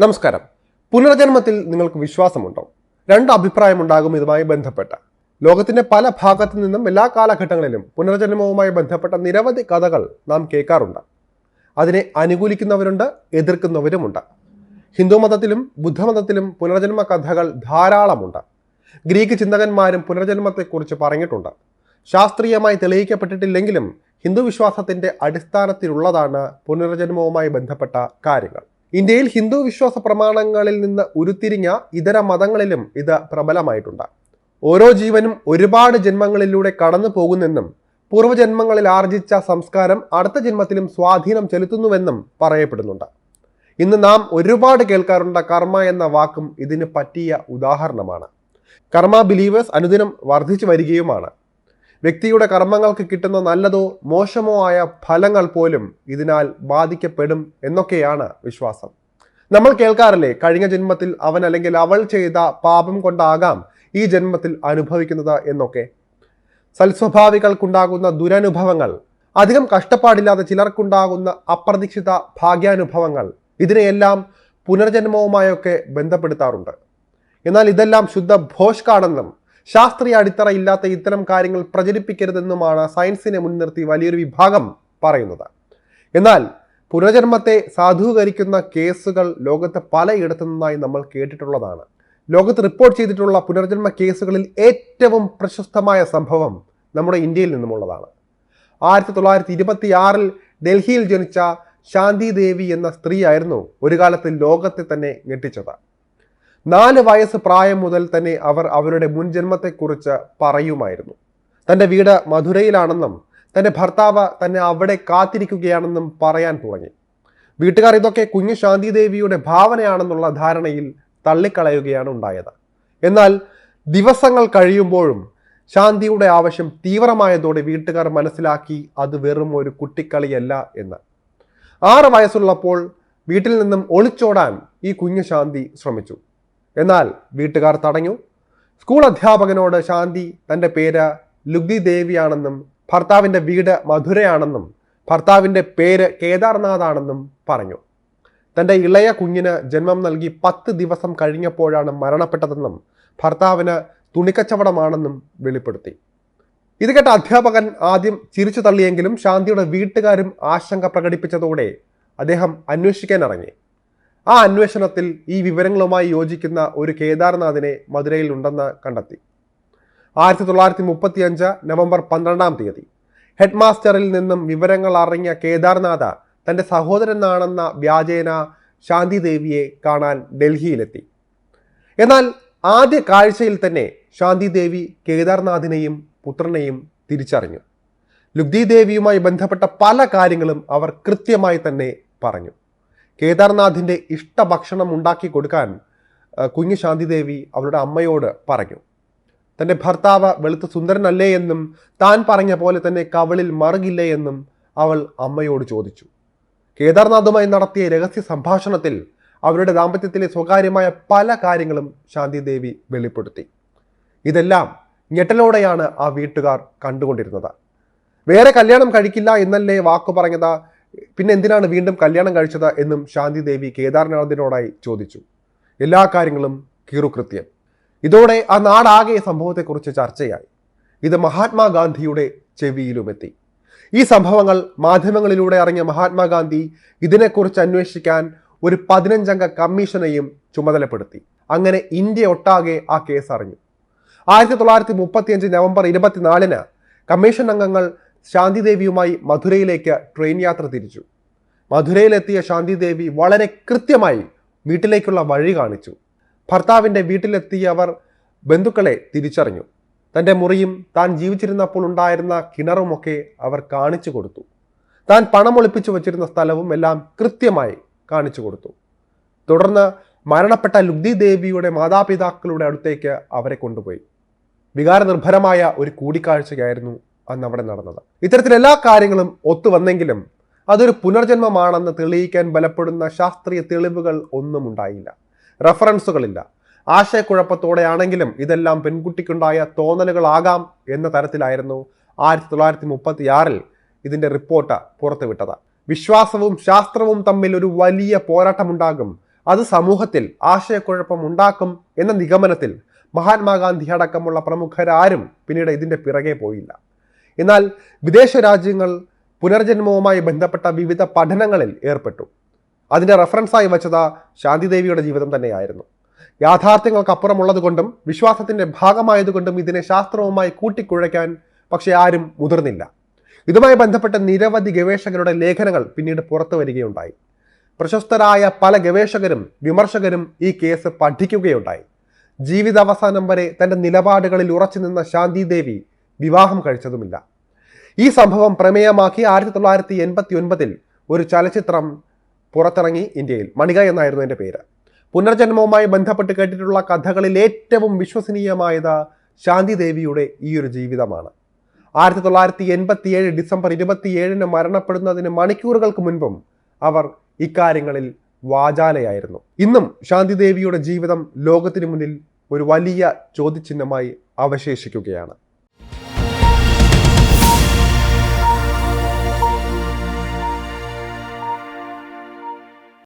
നമസ്കാരം. പുനർജന്മത്തിൽ നിങ്ങൾക്ക് വിശ്വാസമുണ്ടോ? രണ്ട് അഭിപ്രായമുണ്ടാകും ഇതുമായി ബന്ധപ്പെട്ട. ലോകത്തിന്റെ പല ഭാഗത്തു നിന്നും എല്ലാ കാലഘട്ടങ്ങളിലും പുനർജന്മവുമായി ബന്ധപ്പെട്ട നിരവധി കഥകൾ നാം കേൾക്കാറുണ്ട്. അതിനെ അനുകൂലിക്കുന്നവരുണ്ട് എതിർക്കുന്നവരുമുണ്ട്. ഹിന്ദുമതത്തിലും ബുദ്ധമതത്തിലും പുനർജന്മ കഥകൾ ധാരാളമുണ്ട്. ഗ്രീക്ക് ചിന്തകന്മാരും പുനർജന്മത്തെക്കുറിച്ച് പറഞ്ഞിട്ടുണ്ട്. ശാസ്ത്രീയമായി തെളിയിക്കപ്പെട്ടിട്ടില്ലെങ്കിലും ഹിന്ദു വിശ്വാസത്തിന്റെ അടിസ്ഥാനത്തിലുള്ളതാണ് പുനർജന്മവുമായി ബന്ധപ്പെട്ട കാര്യങ്ങൾ. ഇന്ത്യയിൽ ഹിന്ദു വിശ്വാസ പ്രമാണങ്ങളിൽ നിന്ന് ഉരുത്തിരിഞ്ഞ ഇതര മതങ്ങളിലും ഇത് പ്രബലമായിട്ടുണ്ട്. ഓരോ ജീവനും ഒരുപാട് ജന്മങ്ങളിലൂടെ കടന്നു പോകുന്നെന്നും പൂർവജന്മങ്ങളിൽ ആർജിച്ച സംസ്കാരം അടുത്ത ജന്മത്തിലും സ്വാധീനം ചെലുത്തുന്നുവെന്നും പറയപ്പെടുന്നുണ്ട്. ഇന്ന് നാം ഒരുപാട് കേൾക്കാറുണ്ട് കർമ്മ എന്ന വാക്കും ഇതിന് പറ്റിയ ഉദാഹരണമാണ്. കർമ്മ ബിലീവേഴ്സ് അനുദിനം വർദ്ധിച്ചു വരികയുമാണ്. വ്യക്തിയുടെ കർമ്മങ്ങൾക്ക് കിട്ടുന്ന നല്ലതോ മോശമോ ആയ ഫലങ്ങൾ പോലും ഇതിനാൽ ബാധിക്കപ്പെടും എന്നൊക്കെയാണ് വിശ്വാസം. നമ്മൾ കേൾക്കാറില്ലേ കഴിഞ്ഞ ജന്മത്തിൽ അവൻ അല്ലെങ്കിൽ അവൾ ചെയ്ത പാപം കൊണ്ടാകാം ഈ ജന്മത്തിൽ അനുഭവിക്കുന്നത് എന്നൊക്കെ. സൽസ്വഭാവികൾക്കുണ്ടാകുന്ന ദുരനുഭവങ്ങൾ അധികം കഷ്ടപ്പാടില്ലാതെ ചിലർക്കുണ്ടാകുന്ന അപ്രതീക്ഷിത ഭാഗ്യാനുഭവങ്ങൾ ഇതിനെയെല്ലാം പുനർജന്മവുമായൊക്കെ ബന്ധപ്പെടുത്താറുണ്ട്. എന്നാൽ ഇതെല്ലാം ശുദ്ധ ഭോഷ്കാണെന്നും ശാസ്ത്രീയ അടിത്തറ ഇല്ലാത്ത ഇത്തരം കാര്യങ്ങൾ പ്രചരിപ്പിക്കരുതെന്നുമാണ് സയൻസിനെ മുൻനിർത്തി വലിയൊരു വിഭാഗം പറയുന്നത്. എന്നാൽ പുനർജന്മത്തെ സാധൂകരിക്കുന്ന കേസുകൾ ലോകത്തെ പലയിടത്തു നിന്നായി നമ്മൾ കേട്ടിട്ടുള്ളതാണ്. ലോകത്ത് റിപ്പോർട്ട് ചെയ്തിട്ടുള്ള പുനർജന്മ കേസുകളിൽ ഏറ്റവും പ്രശസ്തമായ സംഭവം നമ്മുടെ ഇന്ത്യയിൽ നിന്നുമുള്ളതാണ്. ആയിരത്തി തൊള്ളായിരത്തി ഇരുപത്തി ആറിൽ ഡൽഹിയിൽ ജനിച്ച ശാന്തി ദേവി എന്ന സ്ത്രീയായിരുന്നു ഒരു കാലത്ത് ലോകത്തെ തന്നെ ഞെട്ടിച്ചത്. നാല് വയസ്സ് പ്രായം മുതൽ തന്നെ അവർ അവരുടെ മുൻജന്മത്തെക്കുറിച്ച് പറയുമായിരുന്നു. തന്റെ വീട് മധുരയിലാണെന്നും തന്റെ ഭർത്താവ് തന്നെ അവിടെ കാത്തിരിക്കുകയാണെന്നും പറയാൻ തുടങ്ങി. വീട്ടുകാർ ഇതൊക്കെ കുഞ്ഞു ശാന്തിദേവിയുടെ ഭാവനയാണെന്നുള്ള ധാരണയിൽ തള്ളിക്കളയുകയാണ് ഉണ്ടായത്. എന്നാൽ ദിവസങ്ങൾ കഴിയുമ്പോഴും ശാന്തിയുടെ ആവശ്യം തീവ്രമായതോടെ വീട്ടുകാർ മനസ്സിലാക്കി അത് വെറും ഒരു കുട്ടിക്കളിയല്ല എന്ന്. ആറ് വയസ്സുള്ളപ്പോൾ വീട്ടിൽ നിന്നും ഒളിച്ചോടാൻ ഈ കുഞ്ഞു ശാന്തി ശ്രമിച്ചു. എന്നാൽ വീട്ടുകാർ തടഞ്ഞു. സ്കൂൾ അധ്യാപകനോട് ശാന്തി തന്റെ പേര് ലുഗ്ദി ദേവിയാണെന്നും ഭർത്താവിന്റെ വീട് മധുരയാണെന്നും ഭർത്താവിന്റെ പേര് കേദാർനാഥാണെന്നും പറഞ്ഞു. തന്റെ ഇളയ കുഞ്ഞിന് ജന്മം നൽകി പത്ത് ദിവസം കഴിഞ്ഞപ്പോഴാണ് മരണപ്പെട്ടതെന്നും ഭർത്താവിന് തുണിക്കച്ചവടമാണെന്നും വെളിപ്പെടുത്തി. ഇത് കേട്ട അധ്യാപകൻ ആദ്യം ചിരിച്ചു തള്ളിയെങ്കിലും ശാന്തിയുടെ വീട്ടുകാരും ആശങ്ക പ്രകടിപ്പിച്ചതോടെ അദ്ദേഹം അന്വേഷിക്കാൻ ഇറങ്ങി ആ അന്വേഷണത്തിൽ ഈ വിവരങ്ങളുമായി യോജിക്കുന്ന ഒരു കേദാർനാഥിനെ മധുരയിൽ ഉണ്ടെന്ന് കണ്ടെത്തി. ആയിരത്തി തൊള്ളായിരത്തി മുപ്പത്തി അഞ്ച് നവംബർ പന്ത്രണ്ടാം തീയതി. ഹെഡ് മാസ്റ്ററിൽ നിന്നും വിവരങ്ങൾ അറിഞ്ഞ കേദാർനാഥ തന്റെ സഹോദരനാണെന്ന വ്യാജേന ശാന്തി ദേവിയെ കാണാൻ ഡൽഹിയിലെത്തി. എന്നാൽ ആദ്യ കാഴ്ചയിൽ തന്നെ ശാന്തി ദേവി കേദാർനാഥിനെയും പുത്രനെയും തിരിച്ചറിഞ്ഞു. ലുഗ്ദി ദേവിയുമായി ബന്ധപ്പെട്ട പല കാര്യങ്ങളും അവർ കൃത്യമായി തന്നെ പറഞ്ഞു. കേദാർനാഥിന്റെ ഇഷ്ടഭക്ഷണം ഉണ്ടാക്കി കൊടുക്കാൻ കുഞ്ഞു ശാന്തിദേവി അവളുടെ അമ്മയോട് പറഞ്ഞു. തന്റെ ഭർത്താവ് വെളുത്ത സുന്ദരനല്ലേ എന്നും താൻ പറഞ്ഞ പോലെ തന്നെ കവളിൽ മറുകില്ലേ എന്നും അവൾ അമ്മയോട് ചോദിച്ചു. കേദാർനാഥുമായി നടത്തിയ രഹസ്യ സംഭാഷണത്തിൽ അവരുടെ ദാമ്പത്യത്തിലെ സ്വകാര്യമായ പല കാര്യങ്ങളും ശാന്തിദേവി വെളിപ്പെടുത്തി. ഇതെല്ലാം ഞെട്ടലോടെയാണ് ആ വീട്ടുകാർ കണ്ടുകൊണ്ടിരുന്നത്. വേറെ കല്യാണം കഴിക്കില്ല എന്നല്ലേ വാക്കു പറഞ്ഞത്? പിന്നെ എന്തിനാണ് വീണ്ടും കല്യാണം കഴിച്ചത് എന്നും ശാന്തി ദേവി കേദാർനാഥിനോടായി ചോദിച്ചു. എല്ലാ കാര്യങ്ങളും കീറുകൃത്യം ഇതോടെ ആ നാടാകെ സംഭവത്തെക്കുറിച്ച് ചർച്ചയായി. ഇത് മഹാത്മാഗാന്ധിയുടെ ചെവിയിലുമെത്തി. ഈ സംഭവങ്ങൾ മാധ്യമങ്ങളിലൂടെ അറിഞ്ഞ മഹാത്മാഗാന്ധി ഇതിനെക്കുറിച്ച് അന്വേഷിക്കാൻ ഒരു പതിനഞ്ചംഗ കമ്മീഷനെയും ചുമതലപ്പെടുത്തി. അങ്ങനെ ഇന്ത്യ ഒട്ടാകെ ആ കേസ് അറിഞ്ഞു. ആയിരത്തി തൊള്ളായിരത്തി മുപ്പത്തിയഞ്ച് നവംബർ ഇരുപത്തിനാലിന് കമ്മീഷൻ അംഗങ്ങൾ ശാന്തിദേവിയുമായി മധുരയിലേക്ക് ട്രെയിൻ യാത്ര തിരിച്ചു. മധുരയിലെത്തിയ ശാന്തിദേവി വളരെ കൃത്യമായി വീട്ടിലേക്കുള്ള വഴി കാണിച്ചു. ഭർത്താവിന്റെ വീട്ടിലെത്തിയവർ ബന്ധുക്കളെ തിരിച്ചറിഞ്ഞു. തന്റെ മുറിയും താൻ ജീവിച്ചിരുന്നപ്പോൾ ഉണ്ടായിരുന്ന കിണറുമൊക്കെ അവർ കാണിച്ചു കൊടുത്തു. താൻ പണം ഒളിപ്പിച്ചു വച്ചിരുന്ന സ്ഥലവും എല്ലാം കൃത്യമായി കാണിച്ചു കൊടുത്തു. തുടർന്ന് മരണപ്പെട്ട ലുബ്ധി ദേവിയുടെ മാതാപിതാക്കളുടെ അടുത്തേക്ക് അവരെ കൊണ്ടുപോയി. വികാരനിർഭരമായ ഒരു കൂടിക്കാഴ്ചയായിരുന്നു അന്ന് അവിടെ നടന്നത്. ഇത്തരത്തിൽ എല്ലാ കാര്യങ്ങളും ഒത്തുവന്നെങ്കിലും അതൊരു പുനർജന്മമാണെന്ന് തെളിയിക്കാൻ ബലപ്പെടുന്ന ശാസ്ത്രീയ തെളിവുകൾ ഒന്നും ഉണ്ടായില്ല. റഫറൻസുകളില്ല. ആശയക്കുഴപ്പത്തോടെയാണെങ്കിലും ഇതെല്ലാം പെൺകുട്ടിക്കുണ്ടായ തോന്നലുകളാകാം എന്ന തരത്തിലായിരുന്നു ആയിരത്തി തൊള്ളായിരത്തി മുപ്പത്തിയാറിൽ ഇതിന്റെ റിപ്പോർട്ട് പുറത്തുവിട്ടത്. വിശ്വാസവും ശാസ്ത്രവും തമ്മിൽ ഒരു വലിയ പോരാട്ടമുണ്ടാകും. അത് സമൂഹത്തിൽ ആശയക്കുഴപ്പം ഉണ്ടാക്കും എന്ന നിഗമനത്തിൽ മഹാത്മാഗാന്ധി അടക്കമുള്ള പ്രമുഖരാരും പിന്നീട് ഇതിന്റെ പിറകെ പോയില്ല. എന്നാൽ വിദേശ രാജ്യങ്ങൾ പുനർജന്മവുമായി ബന്ധപ്പെട്ട വിവിധ പഠനങ്ങളിൽ ഏർപ്പെട്ടു. അതിന്റെ റെഫറൻസായി വച്ചത് ശാന്തിദേവിയുടെ ജീവിതം തന്നെയായിരുന്നു. യാഥാർത്ഥ്യങ്ങൾക്കപ്പുറമുള്ളത് കൊണ്ടും വിശ്വാസത്തിന്റെ ഭാഗമായതുകൊണ്ടും ഇതിനെ ശാസ്ത്രവുമായി കൂട്ടിക്കുഴയ്ക്കാൻ പക്ഷേ ആരും മുതിർന്നില്ല. ഇതുമായി ബന്ധപ്പെട്ട നിരവധി ഗവേഷകരുടെ ലേഖനങ്ങൾ പിന്നീട് പുറത്തു വരികയുണ്ടായി. പ്രശസ്തരായ പല ഗവേഷകരും വിമർശകരും ഈ കേസ് പഠിക്കുകയുണ്ടായി. ജീവിതാവസാനം വരെ തന്റെ നിലപാടുകളിൽ ഉറച്ചു നിന്ന ശാന്തി ദേവി വിവാഹം കഴിച്ചതുമില്ല. ഈ സംഭവം പ്രമേയമാക്കി ആയിരത്തി തൊള്ളായിരത്തി എൺപത്തി ഒൻപതിൽ ഒരു ചലച്ചിത്രം പുറത്തിറങ്ങി ഇന്ത്യയിൽ. മണിക എന്നായിരുന്നു എന്റെ പേര്. പുനർജന്മവുമായി ബന്ധപ്പെട്ട് കേട്ടിട്ടുള്ള കഥകളിൽ ഏറ്റവും വിശ്വസനീയമായത് ശാന്തി ദേവിയുടെ ഈ ഒരു ജീവിതമാണ്. ആയിരത്തി തൊള്ളായിരത്തി എൺപത്തി ഏഴ് ഡിസംബർ ഇരുപത്തിയേഴിന് മരണപ്പെടുന്നതിന് മണിക്കൂറുകൾക്ക് മുൻപും അവർ ഇക്കാര്യങ്ങളിൽ വാചാലയായിരുന്നു. ഇന്നും ശാന്തിദേവിയുടെ ജീവിതം ലോകത്തിനു മുന്നിൽ ഒരു വലിയ ചോദ്യചിഹ്നമായി അവശേഷിക്കുകയാണ്.